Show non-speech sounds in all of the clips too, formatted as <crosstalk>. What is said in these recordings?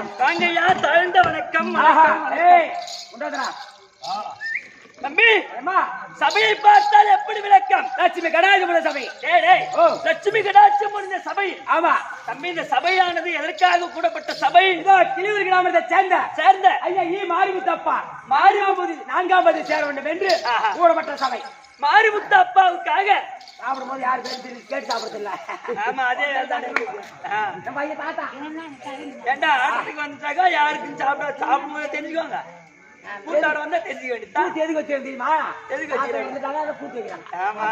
வணக்கம். வணக்கம் தாங்க யா தாழ்ந்த வணக்கம் தம்பி சபையை பார்த்தால் எப்படி விளக்கம்? லட்சுமி கடாதிபுர சபை. லட்சுமி கடாட்சியம் முடிந்த சபை. ஆமா. தம்பி இந்த சபையானது எதற்காக கூடப்பட்ட சபை? இதோ கிளியூர் கிராமத்தை சேர்ந்த. சேர்ந்த. ஐயா ஈ மாரிமுத்தப்பா. மாரிமாபதி நான்காம் பதி சேர வேண்டும் என்று. கூடப்பட்ட சபை. மாரிமுத்து அப்பாவுக்காக சாப்பிடும்போது யாரு பேர் கேட்டு சாப்பிடுறது இல்ல ஆமா அதே. நம்ம ஐயா தாத்தா ஏண்டா ஆட்டத்துக்கு வந்துட்டாக்கா யாருக்கும் சாப்பிட சாப்பிடும்போது தெரிஞ்சுக்கோங்க. கூட்டாட வந்தா தெரிஞ்சுக்க வேண்டியதுதான் பூச்சி எதுக்கு வச்சிருக்க தெரியுமா? எதுக்கு தாத்தா வச்சிருக்க? வந்துட்டாங்க அதை பூச்சி வைக்கிறாங்க. ஆமா.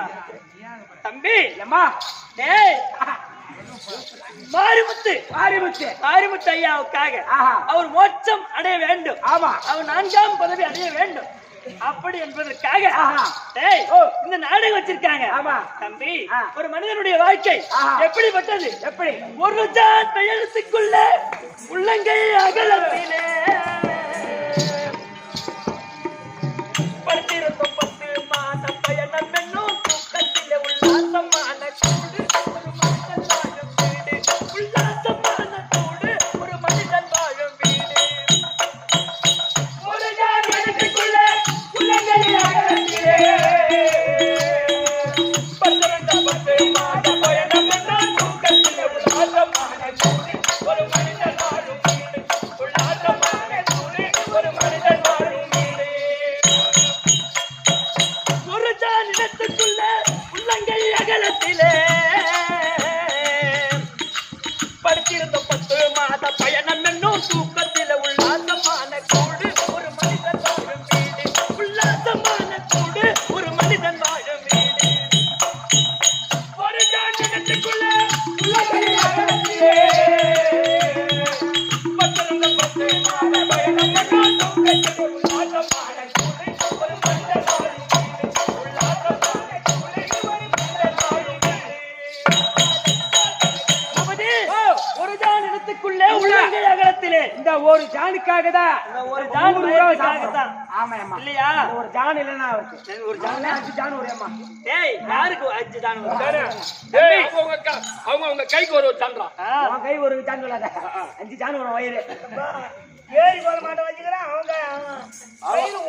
தம்பி! டேய்! <laughs> மாரிமுத்து! மாரிமுத்து. மாரிமுத்து ஐயாவுக்காக ஆஹா. அவர் மோட்சம் அடைய வேண்டும். ஆமா. அவர் நான்காம் பதவி அடைய வேண்டும். அப்படி என்பதற்காக. இந்த நாடகம் வச்சிருக்காங்க ஆமா. தம்பி. ஒரு மனிதனுடைய வாழ்க்கை. எப்படிப்பட்டது எப்படி ஒரு ஜான் பெயரத்துக்குள்ள உள்ளங்கை அகலத்திலே ஒரு ஜான் அஞ்சு ஜான் ஒரு அம்மா ஏய் யாருக்கு அஞ்சு ஜான்? சரி. ஏய், அவங்க அவங்க உங்க கைக்கு ஒரு ஒரு ஆ, உன் கை ஒரு ஜான் சொல்லாத அஞ்சு ஜான் வரும் வயிறு. மாட்டை வச்சுக்கிறேன் அவங்க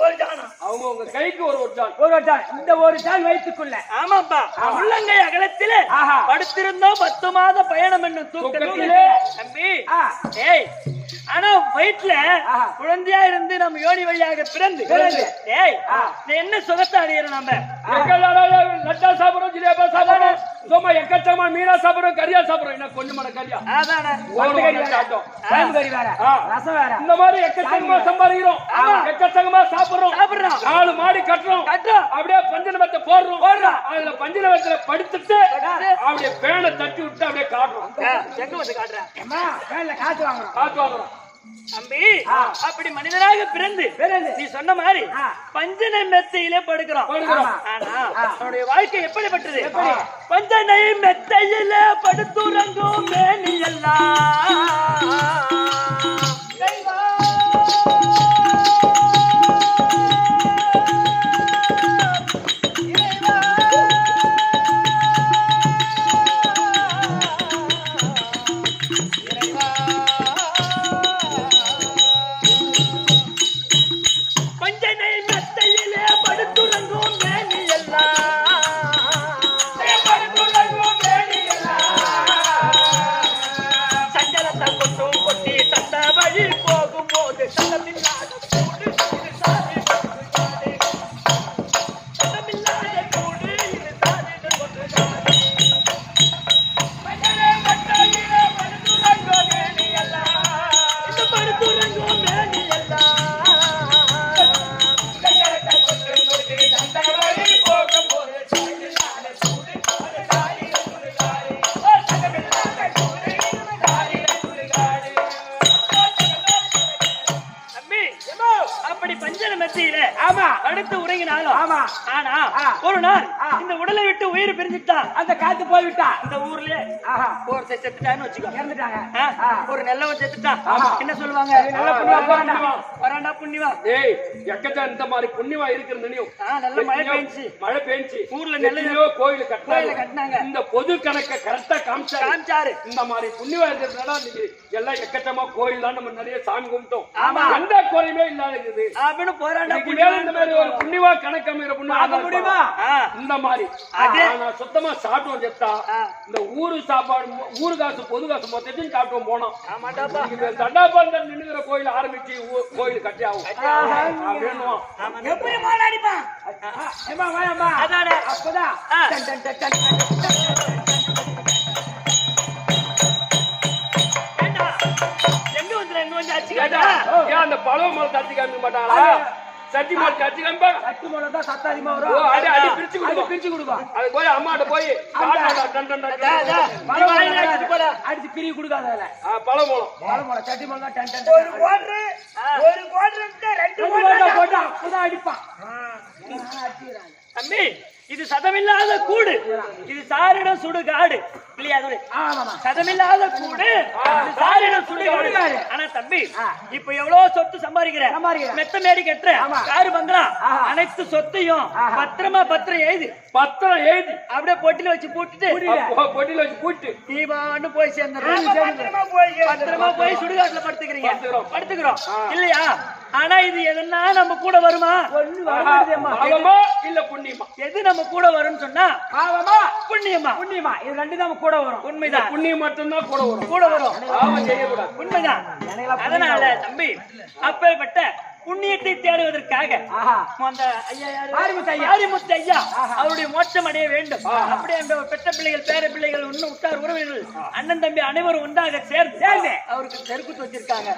ஒரு ஜானம் அவங்க உங்க கைக்கு ஒரு ஒரு ஜான். ஒரு ஜான். இந்த ஒரு ஜான் வயிற்றுக்குள்ள. ஆமாப்பா. உள்ளங்கை அகலத்திலே. படுத்திருந்தோம் பத்து மாத பயணம் என்னும் தூக்கத்திலே. தம்பி ஏய் ஆனா வயிற்றுல. குழந்தையா இருந்து நம்ம யோனி வழியாக பிறந்து. ஏய் என்ன சுகத்தை அடையிறோம் நம்ம? லட்டா சாப்பிடுறோம் ஜிலேபா சாப்பிடுறோம். சும்மா எக்கச்சக்கமா மீனா சாப்பிடுறோம் கறியா சாப்பிடுறோம். என்ன கொஞ்சமான கறியா? பட்டு கறி வேற. கறி. ரசம் வேற. இந்த மாதிரி எக்கச்சக்கமா சம்பாதிக்கிறோம். எக்கச்சக்கமா சாப்பிடுறோம். சாப்பிடுறோம். நாலு மாடி கட்டுறோம். கட்டுறோம். அப்படியே பஞ்சநமத்தை போடுறோம். போடுறோம். அதுல பஞ்சநமத்துல படுத்துட்டு அப்படியே பேனை தட்டி விட்டு அப்படியே காட்டுறோம். எங்க வந்து காட்டுறேன். காசு வாங்குறோம். காத்து வாங்குறோம். தம்பி அப்படி மனிதனாக பிறந்து. நீ சொன்ன மாதிரி. பஞ்சனை மெத்தையிலே படுக்கிறோம். ஆனா. அவனுடைய வாழ்க்கை எப்படிப்பட்டது எப்படி? பஞ்சனை மெத்தையிலே படுத்துறங்கும் மேனி God. செத்துட்டான்னு வச்சுக்கோ. இறந்துட்டாங்க. ஒரு நல்லவன் செத்துட்டான். என்ன சொல்லுவாங்க? நல்ல புண்ணியவா. வராண்டா? புண்ணியவா ஏய் எக்கச்சா இந்த மாதிரி புண்ணியமா இருக்கிற நினைவும் ஆ, நல்ல மழை பெஞ்சுச்சு. மழை பெஞ்சு ஊர்ல நெல்லு- எத்தனையோ கோயில் கட்டினாங்க. இந்த பொது கணக்க கரெக்டா காமிச்சாரு. காமிச்சாரு. இந்த மாதிரி புண்ணியமா இருக்கிறதுனால எல்லாம் எக்கச்சமா கோயில் தான் நம்ம நிறைய சாமி கும்பிட்டோம். ஆமா. எந்த குறையுமே இல்லாத இருக்குது அப்படின்னு மேல இந்த மாதிரி ஒரு புண்ணியமா கணக்கு அமைகிற புண்ணியம் பார்க்க முடியுமா? இந்த மாதிரி. அது- நான் சுத்தமா சாப்பிட்டோம் செத்தா. இந்த ஊரு சாப்பாடு ஊரு காசு பொது காசு மொத்தத்தையும் சாப்பிட்டோம் போனோம். தண்டாபந்தன் நின்னுகிற கோயில் ஆரம்பிச்சு கோயில் கட்டி ஆகும். அப்பதான். எங்க வந்து எங்க வந்து கேட்டா? அடிச்சுக்காட்டா ஏன் அந்த பழம் மரத்தை காமிக்க மாட்டாங்களா? சட்டி மரத்தை அடிச்சு காமிப்பா? சட்டி தான் சத்தம் அதிகமா ஓ, வரும் அடி- அடி பிரிச்சு அடி கொடுப்போம். பிரிச்சு கொடுக்கும் அது போய் அம்மாட்ட போய். அடிச்சு பிரி கொடுக்காத பழம் மூலம் பழம் மூலம் சட்டி மூலம் தான் டன் டன் ஒரு டன் கோட்ரு ஒரு கோட்ரு விட்டு ரெண்டு ரெண்டு கோட்ரு போட்டா போட்டா அப்பதான் அடிப்பான். தம்பி இது சதமில்லாத கூடு. இது சாரிடம் சுடு காடு இல்லையா சதமில்லாத கூடு. சாரிடம் சுடு காடு காடு. ஆனா தம்பி. இப்ப எவ்வளவு சொத்து சம்பாதிக்கிற. மெத்த மேடி கட்டுற. காரு பங்களா. அனைத்து சொத்தையும். பத்திரமா பத்திரம் எழுது. பத்திரம் எழுதி. அப்படியே பொட்டில வச்சு போட்டுட்டு அப்போ பொட்டியில வச்சு பூட்டு. தீபான்னு போய் சேர்ந்துடுறோம் பத்திரமா போய் சுடுகாட்டுல படுத்துக்கிறீங்க. படுத்துக்கிறோம். இல்லையா? ஆனா இது எதுனா நம்ம கூட வருமா? பாவமா இல்ல புண்ணியமா? எது நம்ம கூட வரும்னு சொன்னா? பாவமா? புண்ணியமா? புண்ணியமா. இது ரெண்டு தான் கூட வரும். உண்மைதான். புண்ணியம் மட்டும்தான் கூட வரும். கூட வரும். பாவம் செய்யக்கூடாது. உண்மைதான். அதனால தம்பி அப்பேற்பட்ட புண்ணியத்தை தேடுவதற்காக அந்த ஐயா. அவருடைய மோட்சம் அடைய வேண்டும். அப்படி அந்த பெற்ற பிள்ளைகள் பேர பிள்ளைகள் இன்னும் உற்றார் உறவினர்கள் அண்ணன் தம்பி அனைவரும் ஒன்றாக சேர்ந்து சேர்ந்து. அவருக்கு தெருக்குத்து வச்சிருக்காங்க.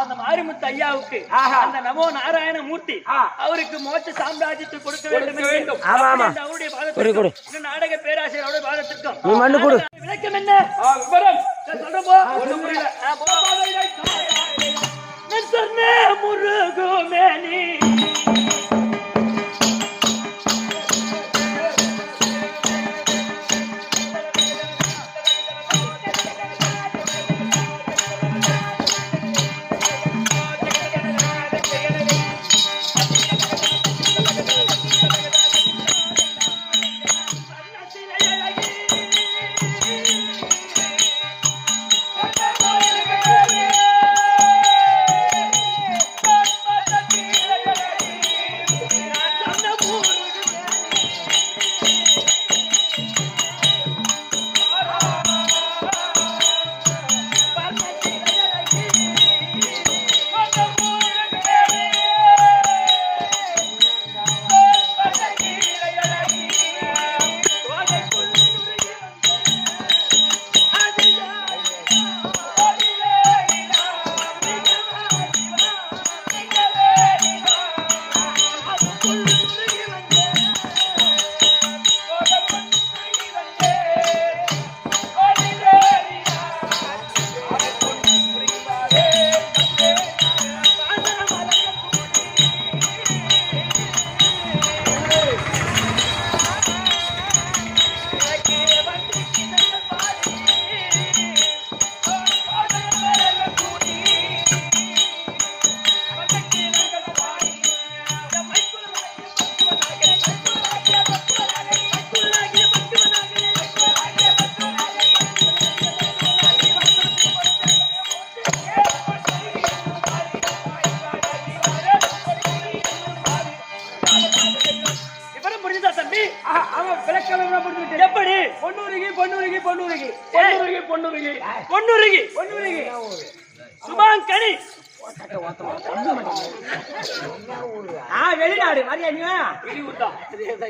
அந்த மாரிமுத்து ஐயாவுக்கு. அந்த நமோ நாராயண மூர்த்தி. அவருக்கு மோட்ச சாம்ராஜ்யத்தை கொடுக்க வேண்டும் அவருடைய பாதத்திற்கும் நாடக பேராசிரியருடைய பாதத்திற்கும் நீ மண்ணு கொடு. விளக்கம் என்ன? விவரம். நான் சொல்றேன் போ. முருகுமேனி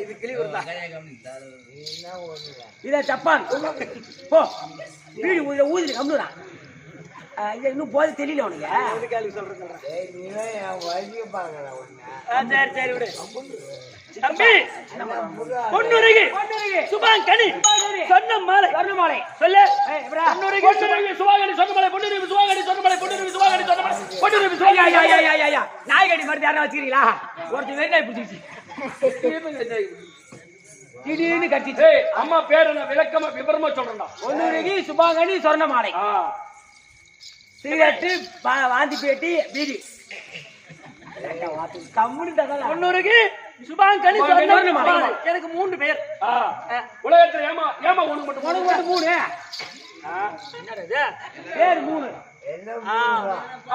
இது கிளி கொடுத்தா இத ஜப்பான். போ. வீடு ஊதி ஊதி கம்முறான் இது இன்னும் போது தெரியல உனக்கு. ஆ, சரி சரி விடு. தம்பி பொன்னுருகி. சுபாங்கனி. சொன்ன மாலை சொல்லு. பொன்னுருகி பொன்னுருகி பொன்னுருகி. நாய்கடி மருந்து யாரா வச்சுக்கிறீங்களா? ஒருத்தர் வெங்காயம் பிடிச்சிச்சு திடீர்னு கட்டிச்சு. அம்மா பேர் என்ன? விளக்கமா விவரமா சொல்றேன்டா. பொண்ணுருகி சுபாங்கனி சொர்ணமாலை. சிகரெட்டு வாந்தி பேட்டி பீடி. பொன்னுருகி சுபாங்கனி சுபாங்கனி, சொன்ன மாலை. மாலை எனக்கு மூன்று பேர். உலகத்துல ஏமா ஏமா உனக்கு மட்டும் மூணு? என்னது பேர் மூணு. ஆ,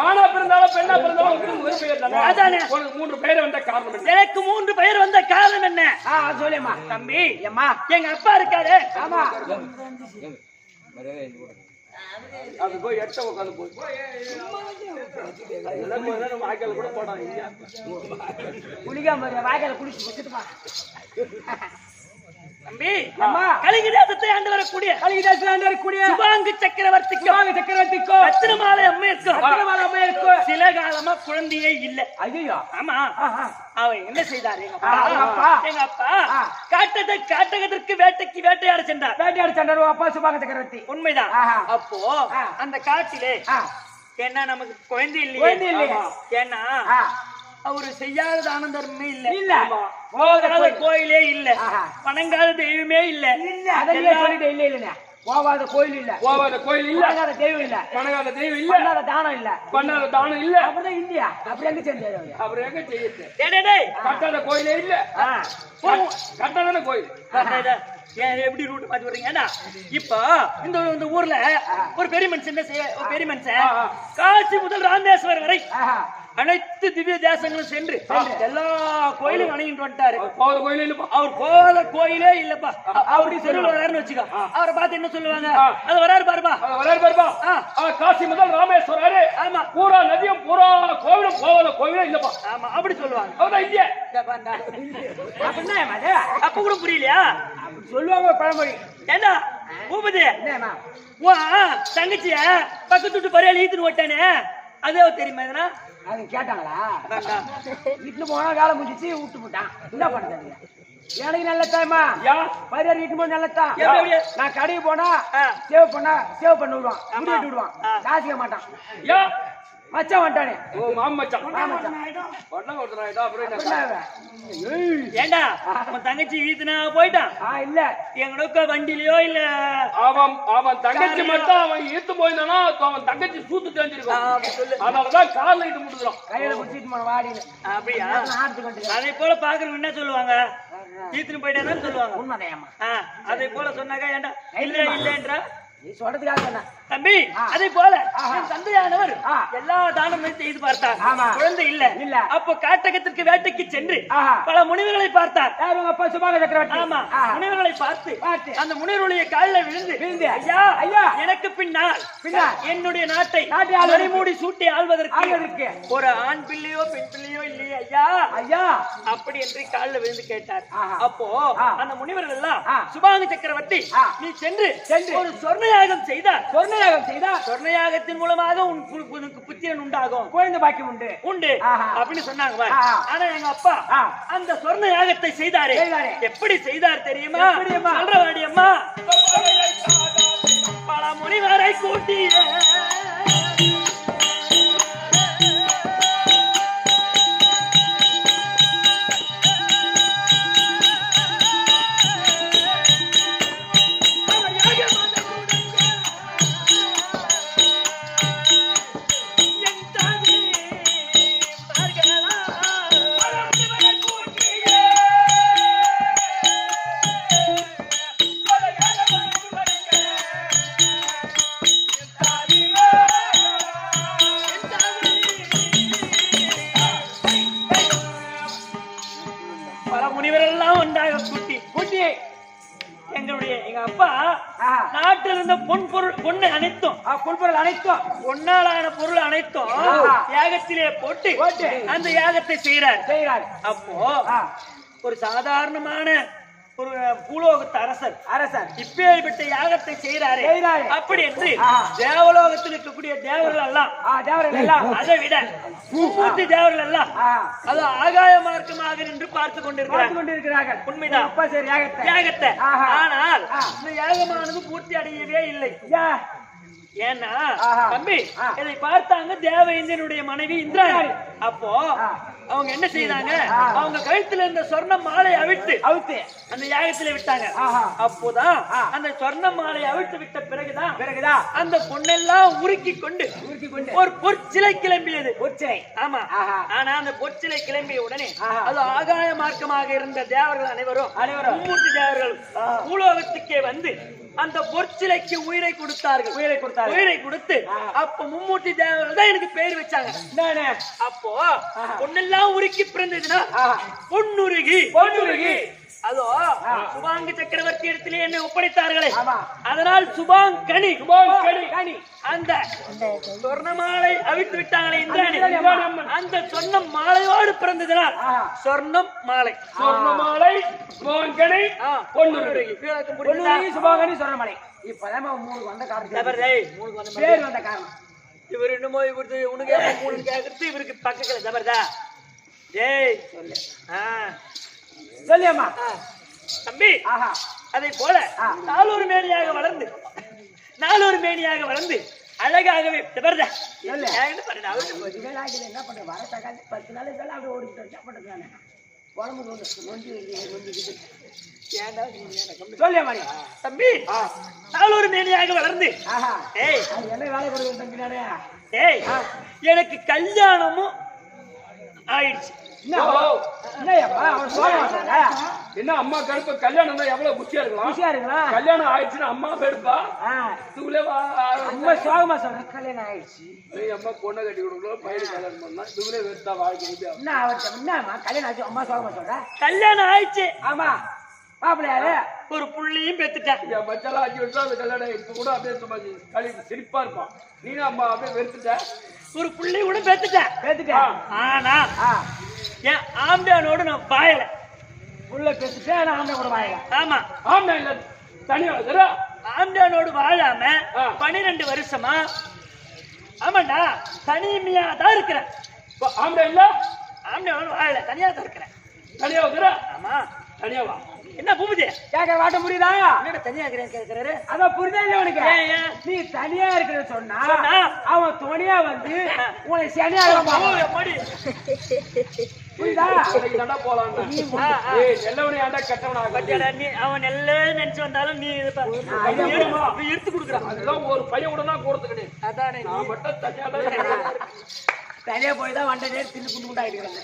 ஆணா பிறந்தாலும் பெண்ணா பிறந்தாலும் உங்களுக்கு ஒரு பெயர் தானே? அதானே. உனக்கு மூன்று பெயர் வந்த காரணம் என்ன? எனக்கு மூன்று பெயர் வந்த காரணம் என்ன? ஆ சொல்லுமா தம்பி ஏம்மா. எங்க அப்பா இருக்காரு. ஆமா. அது போய் எட்ட உட்காந்து போய். கூட போடாங்க குளிக்காம வாய்க்கால குளிச்சு வச்சுட்டுமா தம்பி அம்மா. கலிங்க தேசத்தை ஆண்டு வரக்கூடிய சுபாங்கு சக்கரவர்த்திக்கும் சுபாங்க சக்கரவர்த்திக்கோ ரத்தினமாலை அம்மையாருக்கோ சில காலமா குழந்தையே இல்ல. ஐயோ ஆமா. ஆஹா. அவன் என்ன செய்தாரு? எங்க அப்பா. காட்டத்தை காட்டகத்திற்கு வேட்டைக்கு வேட்டையாட சென்றார். வேட்டையாடு சண்டர் அப்பா சுபாங்க சக்கரவர்த்தி. உண்மைதான். அப்போ. அந்த காட்டிலே ஏன்னா நமக்கு குழந்தை இல்லையே. ஏன்னா அவரு செய்யாத தான தர்மமே இல்ல. இல்ல. போகாத கோயில். இல்ல. வணங்காத தெய்வமே இல்ல. அதே சொல்லிட்டு இல்ல இல்ல போவாத கோயில் இல்ல. போவாத கோயில் இல்ல. போகாத தெய்வம் இல்ல. வணங்காத தெய்வம் இல்ல. பண்ணாத தானம் இல்ல. பண்ணாத தானம் இல்ல. அப்படிதான் இல்லையா அப்படி எங்க செஞ்சாரு அவரு? எங்க செய்யுது டேய், டேய். கட்டாத கோயிலே இல்ல. கட்டாதான கோயில்? எப்படி ரூட் மாத்தி வர்றீங்க ஏன்னா இப்போ இந்த இந்த ஊர்ல ஒரு பெரிய மனுஷன் என்ன செய்ய பெரிய மனுஷன். காசி முதல் ராமேஸ்வரம் வரை. அனைத்து திவ்ய தேசங்களும் சென்று எல்லா கோயிலும் வணங்கிட்டு வந்துட்டாரு. அவர் போவாத கோயில் இல்லப்பா. அவர் போகாத கோயிலே இல்லப்பா. அப்படி சொல்லுவாரு வராருன்னு வச்சுக்கோ. அவரை பார்த்து என்ன சொல்லுவாங்க. அது வராரு பாருப்பா. அவர் வராரு பாருப்பா. அவர் காசி முதல் ராமேஸ்வரரு. ஆமா. பூரா நதியும் பூரா கோவிலும் போவாத கோவிலே இல்லப்பா. ஆமா அப்படி சொல்லுவாங்க. அவர்தான் இந்திய. அப்படின்னா? அப்ப கூட புரியலையா? அப்படி சொல்லுவாங்க பழமொழி. ஏண்டா? பூபதி தங்கச்சிய பக்கத்து விட்டு பறையாளி ஈத்துன்னு ஓட்டானே? அதே தெரியுமா எதனா அது கேட்டாங்களா? இட்டு போனா வேலை முடிஞ்சிச்சு விட்டு போட்டான் என்ன பண்றது எனக்கு நல்ல டைமா யா. பரியார் இட்டு போது எப்படி? நான் கடைக்கு போனா. சேவ் பண்ணா சேவ் பண்ணி விடுவான். வெட்டி விடுவான். காசிக்க மாட்டான்? மச்சான் வந்துட்டானே. ஓ மாமச்சான் மாமச்சான். ஒண்ணா ஒருத்தர் ஆயிட்டா அப்புறம் என்ன. ஏண்டா உன் தங்கச்சி ஈத்துனா போயிட்டான்? ஆ இல்ல. எங்கடோ வண்டிலயோ இல்ல. அவன் அவன் தங்கச்சி மட்டும் அவன் ஈத்து போயிருந்தானா அவன் தங்கச்சி சூத்து சொல்லு. அதனாலதான் காலில் இட்டு முடிஞ்சிடும் கையில முடிச்சிட்டு போன வாடின்னு அப்படியா? அதே போல பாக்குறவங்க என்ன சொல்லுவாங்க? ஈத்துன்னு போயிட்டான்னு சொல்லுவாங்க. உண்மைதையம்மா ஆ, அதே போல சொன்னாக்கா ஏண்டா? இல்ல இல்லன்ற? நீ சொல்றதுக்காக சொன்ன. தம்பி. அதே போல தந்தையானவர். எல்லா தானமும் செய்து பார்த்தார். குழந்தை இல்ல இல்ல. அப்போ காட்டகத்திற்கு வேட்டைக்கு சென்று. பல முனிவர்களை பார்த்தார் அப்பா சுபாக சக்கரவர்த்தி ஆமா. முனிவர்களை பார்த்து பார்த்து. அந்த முனிவருடைய காலில் விழுந்து விழுந்து. ஐயா ஐயா. எனக்கு பின்னால் பின்னால். என்னுடைய நாட்டை நாட்டை. மூடி சூட்டி ஆள்வதற்கு. ஒரு ஆண் பிள்ளையோ பெண் பிள்ளையோ இல்லையே ஐயா ஐயா அப்படி என்று காலில் விழுந்து கேட்டார். அப்போ. அந்த முனிவர்கள் எல்லாம் ஆ. சுபாங்க சக்கரவர்த்தி. நீ சென்று சென்று. ஒரு சொர்ணயாகம் செய்தார் சொர்ணயாகம் செய்தா சொர்ணயாகத்தின் மூலமாக உன் உனக்கு புத்திரன் உண்டாகும் குழந்தை பாக்கியம் உண்டு உண்டு. அப்படின்னு சொன்னாங்க. ஆனா எங்க அப்பா. அந்த சொர்ண யாகத்தை செய்தாரே. எப்படி செய்தார் தெரியுமா? சொல்றவாடி அம்மா பல முனிவரை கூட்டிய போட்டு. அந்த யாகத்தை செய்யறார் அப்போ ஒரு சாதாரணமான ஒரு பூலோகத்து அரசர் அரசர். இப்பேற்பட்ட யாகத்தை செய்யறாரு செய்றாரு. அப்படி என்று. தேவலோகத்தில் இருக்கக்கூடிய தேவர்கள் எல்லாம் தேவர்கள் எல்லாம் அதை விட மும்மூர்த்தி தேவர்கள் எல்லாம் அது ஆகாய மார்க்கமாக நின்று பார்த்து கொண்டிருக்கிறார். கொண்டிருக்கிறார்கள். உண்மைதான். அப்பா சரி யாகத்தை. ஆனால். இந்த யாகமானது பூர்த்தி அடையவே இல்லை. யா, ஏன்னா. தம்பி. இதை பார்த்தாங்க தேவேந்திரனுடைய மனைவி இந்திராணி அப்போ. அவங்க என்ன செய்தாங்க. அவங்க கழுத்துல இருந்த சொர்ண மாலை அவிழ்த்து அவுத்து அந்த யாகத்துல விட்டாங்க. அப்போதான். அந்த சொர்ண மாலை அவிழ்த்து விட்ட பிறகுதான் பிறகுதா அந்த பொண்ணெல்லாம் உருக்கி கொண்டு உருக்கி கொண்டு ஒரு பொற்சிலை கிளம்பியது உச்சை ஆமா. ஆனா அந்த பொற்சிலை கிளம்பிய உடனே. அது ஆகாய மார்க்கமாக இருந்த தேவர்கள் அனைவரும் அனைவரும். மும்மூர்த்தி தேவர்கள் பூலோகத்துக்கே வந்து அந்த பொற்சிலைக்கு உயிரை கொடுத்தார்கள் உயிரை கொடுத்தார்கள். உயிரை கொடுத்து. அப்ப மும்மூர்த்தி தேவர்கள் தான் எனக்கு பேர் வச்சாங்க அப்போ பொண்ணெல்லாம் உருக்கி பிறந்ததுன்னா. பொன்னுருகி பொன்னுருகி. அதோ சுபாங்க சக்கரவர்த்தி இடத்திலே என்னை ஒப்படைத்தார்களே. அதனால் சுபாங்கனி சுபாங்கனி. கனி. அந்த சொர்ணமாலை அவிழ்த்து விட்டாங்களே இந்திராணி அந்த சொர்ண மாலையோடு பிறந்ததுனால் ஆஹா. சொர்ணம் மாலை. சொர்ணமாலை சுபாங்கனை ஆ, பொன்னுருகி. விளக்கம் புரியுதா? பொன்னுருகி சுபாகனி சொன்னமலை இப்பதான் மூணு வந்த காரணம். ஜபர் டேய், மூணுக்கு வந்த. பேர் வந்த காரணம். இவர் என்னமோ இவருக்கு உனக்கு மூணு கேக்குறது? இவருக்கு பக்கத்துல ஜபர்தா டேய் சொல்லு. ஆ. சொல்லியம்மா. தம்பி ஆஹா. அதை போல. நாலொரு மேனியாக வளர்ந்து நாலொரு மேனியாக வளர்ந்து அழகாகவே ஆகுது, என்ன பண்ற வர தக்காளி பத்து நாள் இதெல்லாம் அப்படியே ஓடிக்கிட்டு என்ன பண்றது நானு குழம்பு நொந்து நொந்து நொந்து ஏன்டா நீ என்ன கம்மி- சொல்லியம்மா நீ தம்பி நாலொரு மேனியாக வளர்ந்து. ஏய். என்ன வேலை கொடுக்குறது தம்பி நானே? ஏய். எனக்கு கல்யாணமும் ஆயிடுச்சு. என்ன? அம்மா கடுப்பு கல்யாணம் தான் எவ்வளவு குச்சியா இருக்கலாம் குஷியா இருங்களா கல்யாணம் ஆயிடுச்சுன்னா அம்மா இதுக்குள்ளே வா. ரொம்ப சோகமா சொல்றேன் கல்யாணம் ஆயிடுச்சு. அம்மா பொண்ணை கட்டி கொடுக்கணும் பையனுக்கு கல்யாணம் பண்ணா இதுக்குள்ளே வெறுத்தா வாழ்க்கை என்ன அவர்கிட்ட என்னம்மா கல்யாணம் ஆச்சு அம்மா சோகமா சொல்ற? கல்யாணம் ஆயிடுச்சு. ஆமா. மாப்பிள்ளையாரு ஒரு புள்ளியும் பெத்துட்டேன். என் மச்செல்லாம் அஞ்சு வருஷம் அந்த கல்யாணம் இப்ப கூட அப்படியே சும்மா களி சிரிப்பா இருப்பான். நீனும் அம்மா அப்படியே வெறுத்துட்ட? ஒரு புள்ளி கூட பெத்துட்டேன். பேத்துட்டேன். ஆனா என் ஆம்பியானோடு நான் பாயல உள்ள பேசிட்டேன் நான் ஆம்பளை கூட வாயில. ஆமா. ஆமா இல்ல தனியா ஆம்பியானோடு வாழாம. பன்னிரெண்டு வருஷமா ஆமாண்டா தனிமையா தான் இருக்கிறேன் ஆம்பளை இல்ல ஆம்பியானோடு வாழல தனியா தான் இருக்கிறேன். தனியா ஆமா. தனியா வா. என்ன பூபதி? கேட்க வாட்ட முடியுதா என்னடா தனியா இருக்கிறேன் கேட்கிறாரு அதான் புரிதா இல்ல உனக்கு? நீ தனியா இருக்கிறன்னு சொன்னா? அவன் துணையா வந்து உன்னை சனியா புரியுதா? போலாம் ஆ, ஆ. ஏய் நல்லவனே ஆண்டா கெட்டவனா நீ அவன் நல்ல நினைச்சு வந்தாலும் நீ எடுத்து- கொடுக்குறான். அதுதான் ஒரு பையன் கூட தான் அதானே நான் மட்டும் தனியா. தனியா போய் தான் வண்ட தின்னு குண்டு குண்டா இருக்கிறாங்க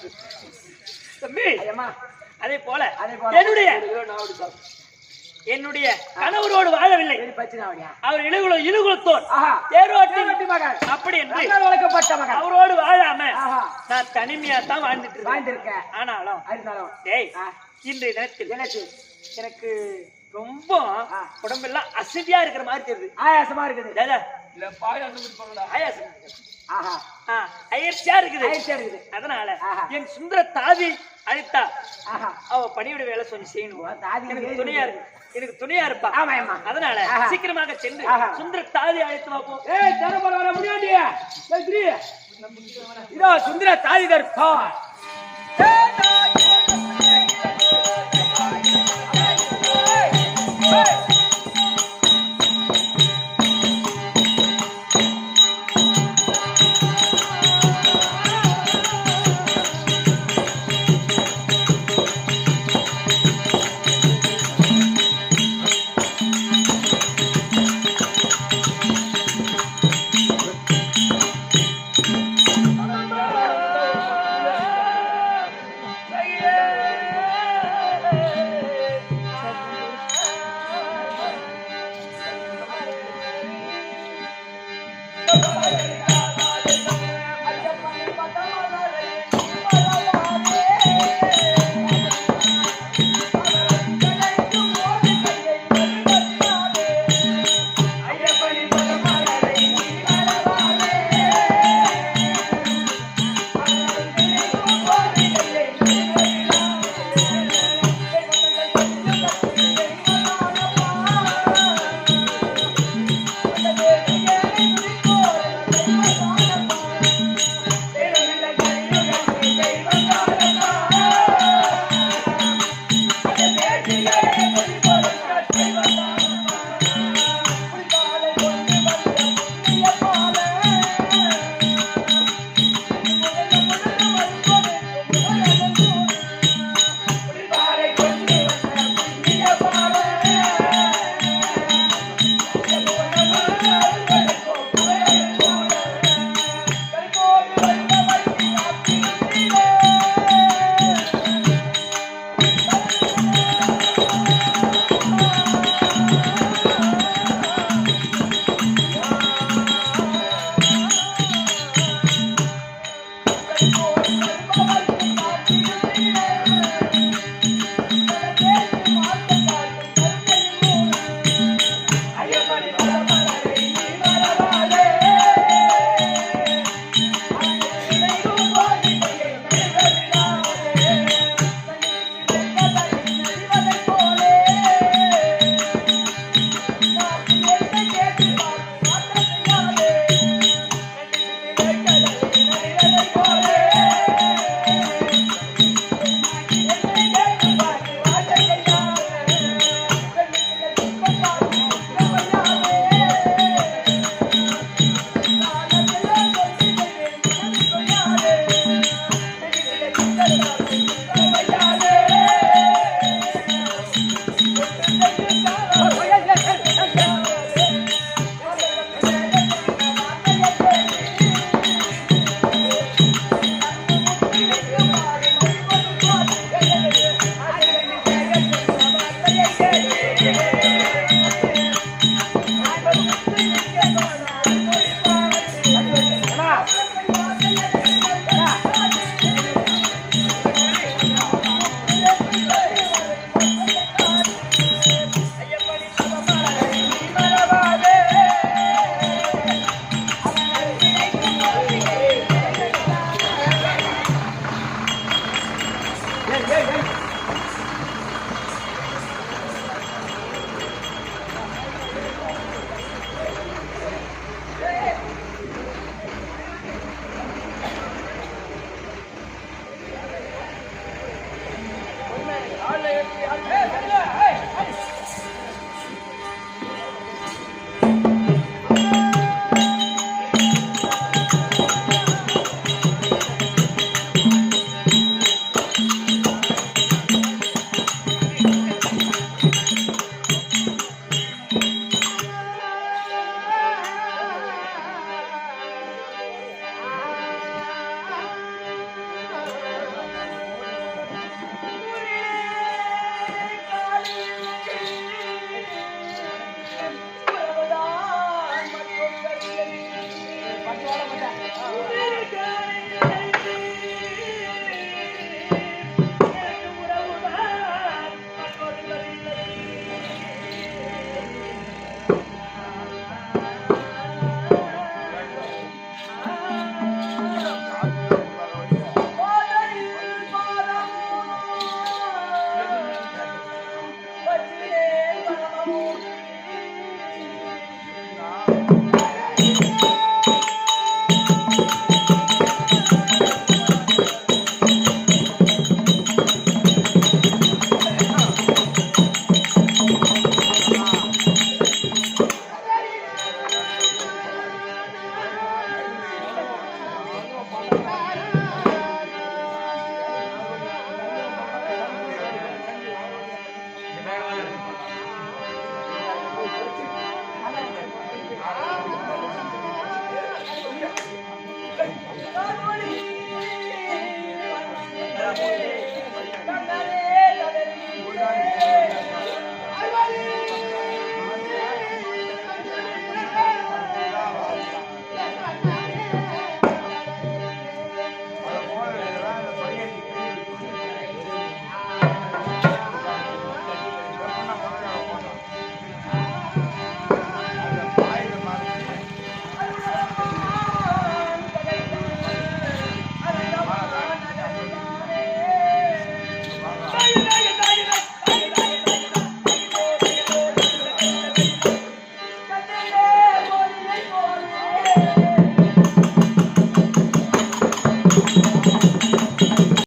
தம்பி! ஐயம்மா. அதே போல. என்னுடைய. என்னுடைய கணவரோடு வாழவில்லை. அவர் இழுகுல இழுகுலத்தோர் தேரோட்டி மகன் அப்படி என்று வளர்க்கப்பட்ட மகன் அவரோடு வாழாம ஆஹா. நான் தனிமையா தான் வாழ்ந்துட்டு இருக்கேன் வாழ்ந்திருக்க ஆனாலும் இருந்தாலும். டேய். இன்றைய தினத்தில் எனக்கு எனக்கு ரொம்ப. உடம்பெல்லாம் அசதியா இருக்கிற மாதிரி தெரியுது. ஆயாசமா இருக்குது. ஆயாசம். ஆஹா. அயர்ச்சியா இருக்குது அயர்ச்சியா இருக்குது அதனால என் சுந்தர தாதி அழித்தா அவ பணியோட வேலை சொல்லி செய்யணும் எனக்கு துணையா இருக்கு எனக்கு துணையா இருப்பா ஆமா சீக்கிரமாக சென்று சுந்தர தாதி அழைத்து பார்ப்போம் ஏய் தரப்பட வர இதோ சுந்தர தாதி தர்ப்பா Hey! தெரியாது